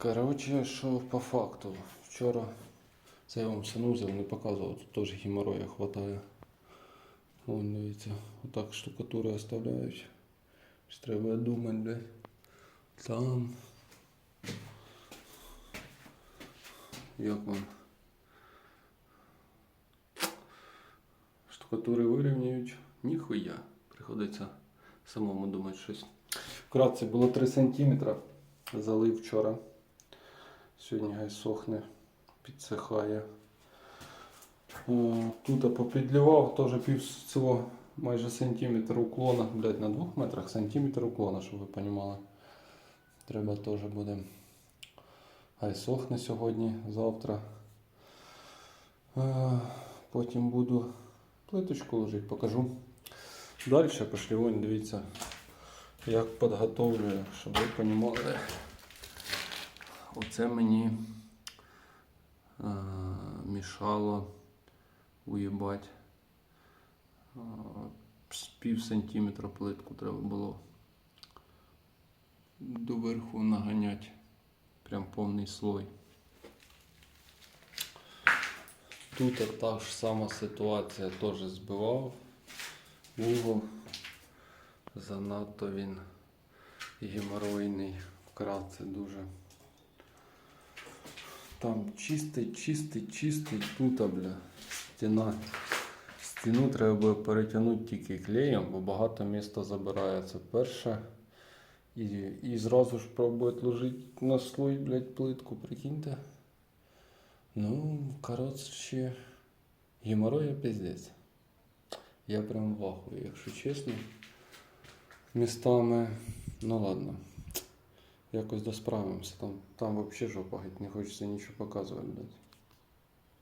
Коротше, що по факту. Вчора це я вам санузел не показував, тут теж геморроя хватає. Вон дивіться, отак штукатури оставляють. Ж треба думати, блядь. Там. Як вам? Штукатури вирівнюють. Ніхуя. Приходиться самому думати щось. Вкратце було 3 см. Залив вчора. Сьогодні гай сохне, підсихає. Е, Тут попідлівав теж пів цього майже сантиметр уклона, блядь, на 2 метрах сантиметр уклона, щоб ви розуміли. Треба теж буде. Хай сохне сьогодні, завтра. Е, Потім буду плиточку ложити, покажу. Далі пішли, вон, дивіться, як підготовлюю, щоб ви розуміли. Оце мені е, мішало уїбать. Е, з пів сантиметра плитку треба було доверху наганяти. Прям повний слой. Тут та ж сама ситуація теж збивав. Угол занадто він геморройний, вкратце дуже. Там чистий, чистий, чистий тут, бля, стіна. Стіну треба буде перетягнути тільки клеєм, бо багато міста забирає. Це перше. І, і зразу ж пробувати ложити на слой, блядь, плитку, прикиньте. Ну, коротше, геморроя пиздець. Я прям в ахуї, якщо чесно. Містами, ну ладно. Якось досправимося. Там, там взагалі жопа геть, не хочеться нічого показувати.